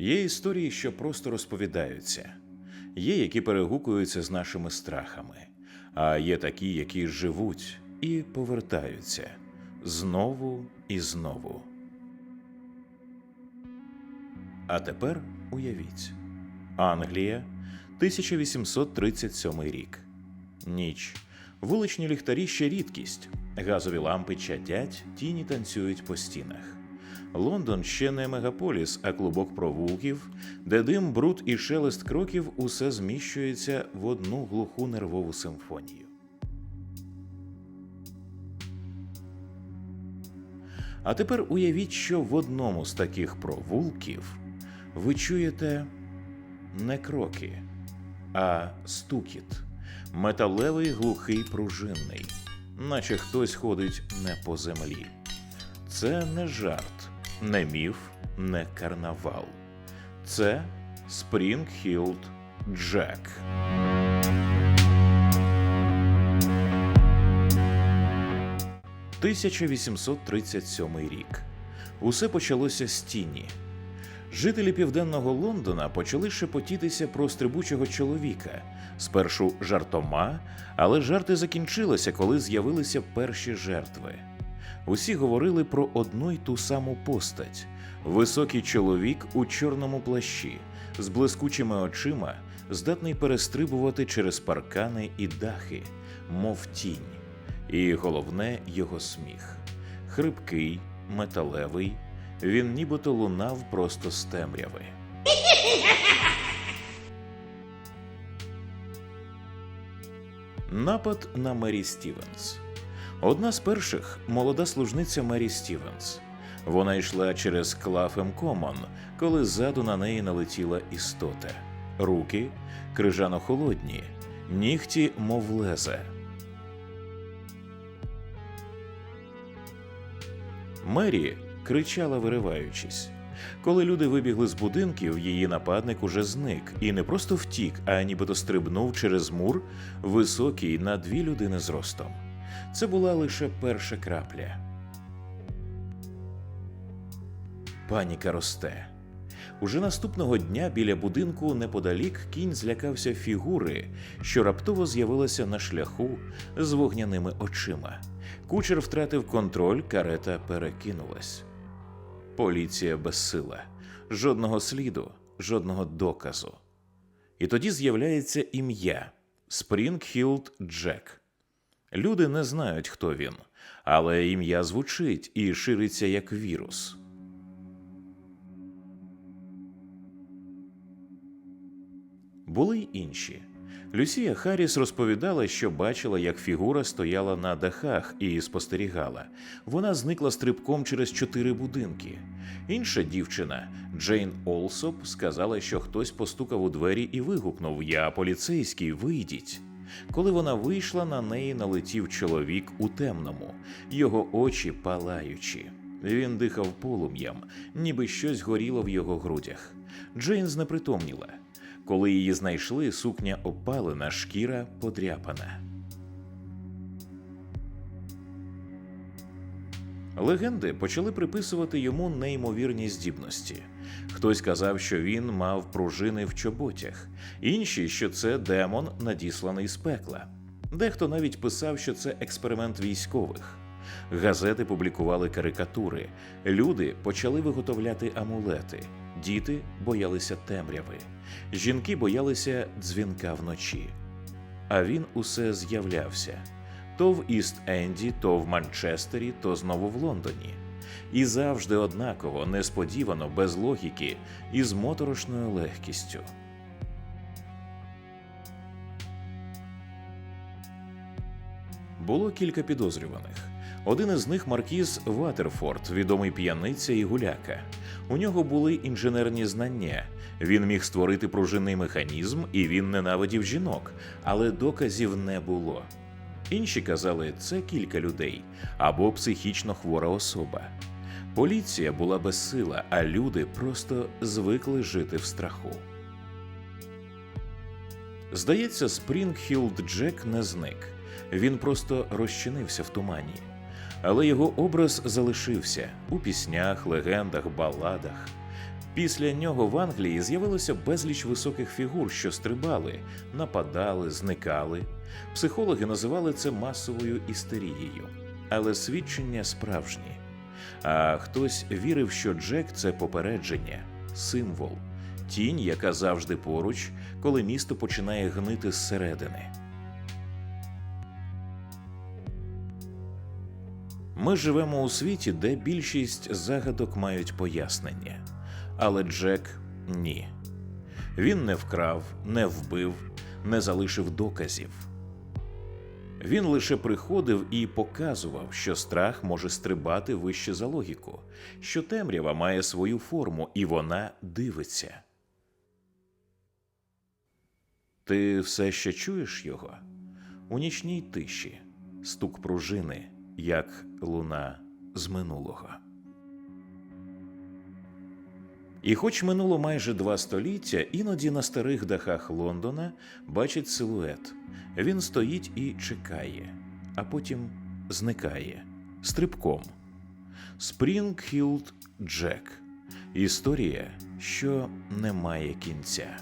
Є історії, що просто розповідаються, є, які перегукуються з нашими страхами, а є такі, які живуть і повертаються знову і знову. А тепер уявіть: Англія, 1837 рік. Ніч. Вуличні ліхтарі ще рідкість. Газові лампи чадять, тіні танцюють по стінах. Лондон ще не мегаполіс, а клубок провулків, де дим, бруд і шелест кроків усе зміщується в одну глуху нервову симфонію. А тепер уявіть, що в одному з таких провулків ви чуєте не кроки, а стукіт, металевий глухий пружинний, наче хтось ходить не по землі. Це не жарт, не міф, не карнавал. Це Спрінгхілд Джек. – 1837 рік. Усе почалося з тіні. Жителі південного Лондона почали шепотітися про стрибучого чоловіка. Спершу жартома, але жарти закінчилися, коли з'явилися перші жертви. Усі говорили про одну й ту саму постать: високий чоловік у чорному плащі, з блискучими очима, здатний перестрибувати через паркани і дахи, мов тінь. І головне його сміх. Хрипкий, металевий, він нібито лунав просто з темряви. Напад на Мері Стівенс. Одна з перших молода служниця Мері Стівенс. Вона йшла через Клафем Комон, коли ззаду на неї налетіла істота. Руки крижано холодні, нігті, мов лезе. Мері кричала, вириваючись. Коли люди вибігли з будинків, її нападник уже зник і не просто втік, а нібито стрибнув через мур, високий на дві людини зростом. Це була лише перша крапля. Паніка росте. Уже наступного дня біля будинку неподалік кінь злякався фігури, що раптово з'явилася на шляху з вогняними очима. Кучер втратив контроль, карета перекинулась. Поліція безсила, жодного сліду, жодного доказу. І тоді з'являється ім'я Спрінгхілд Джек. Люди не знають, хто він, але ім'я звучить і шириться як вірус. Були й інші. Люсія Харріс розповідала, що бачила, як фігура стояла на дахах і спостерігала. Вона зникла стрибком через чотири будинки. Інша дівчина, Джейн Олсоп, сказала, що хтось постукав у двері і вигукнув: Я поліцейський, вийдіть. Коли вона вийшла, на неї налетів чоловік у темному, його очі палаючі. Він дихав полум'ям, ніби щось горіло в його грудях. Джейн знепритомніла. Коли її знайшли, сукня опалена, шкіра подряпана. Легенди почали приписувати йому неймовірні здібності. Хтось казав, що він мав пружини в чоботях, інші, що це демон, надісланий з пекла. Дехто навіть писав, що це експеримент військових. Газети публікували карикатури, люди почали виготовляти амулети, діти боялися темряви, жінки боялися дзвінка вночі. А він усе з'являвся то в Іст Енді, то в Манчестері, то знову в Лондоні. І завжди однаково, несподівано, без логіки і з моторошною легкістю. Було кілька підозрюваних. Один із них маркіз Ватерфорд, відомий п'яниця і гуляка. У нього були інженерні знання. Він міг створити пружинний механізм, і він ненавидів жінок, але доказів не було. Інші казали, це кілька людей або психічно хвора особа. Поліція була безсила, а люди просто звикли жити в страху. Здається, Спрінгхілд Джек не зник. Він просто розчинився в тумані. Але його образ залишився у піснях, легендах, баладах. Після нього в Англії з'явилося безліч високих фігур, що стрибали, нападали, зникали. Психологи називали це масовою істерією, але свідчення справжні. А хтось вірив, що Джек це попередження, символ, тінь, яка завжди поруч, коли місто починає гнити зсередини. Ми живемо у світі, де більшість загадок мають пояснення. Але Джек ні. Він не вкрав, не вбив, не залишив доказів. Він лише приходив і показував, що страх може стрибати вище за логіку, що темрява має свою форму і вона дивиться. Ти все ще чуєш його? У нічній тиші, стук пружини, як луна з минулого. І хоч минуло майже два століття, іноді на старих дахах Лондона бачить силует. Він стоїть і чекає, а потім зникає стрибком. Спрінгхілд Джек. Історія, що не має кінця.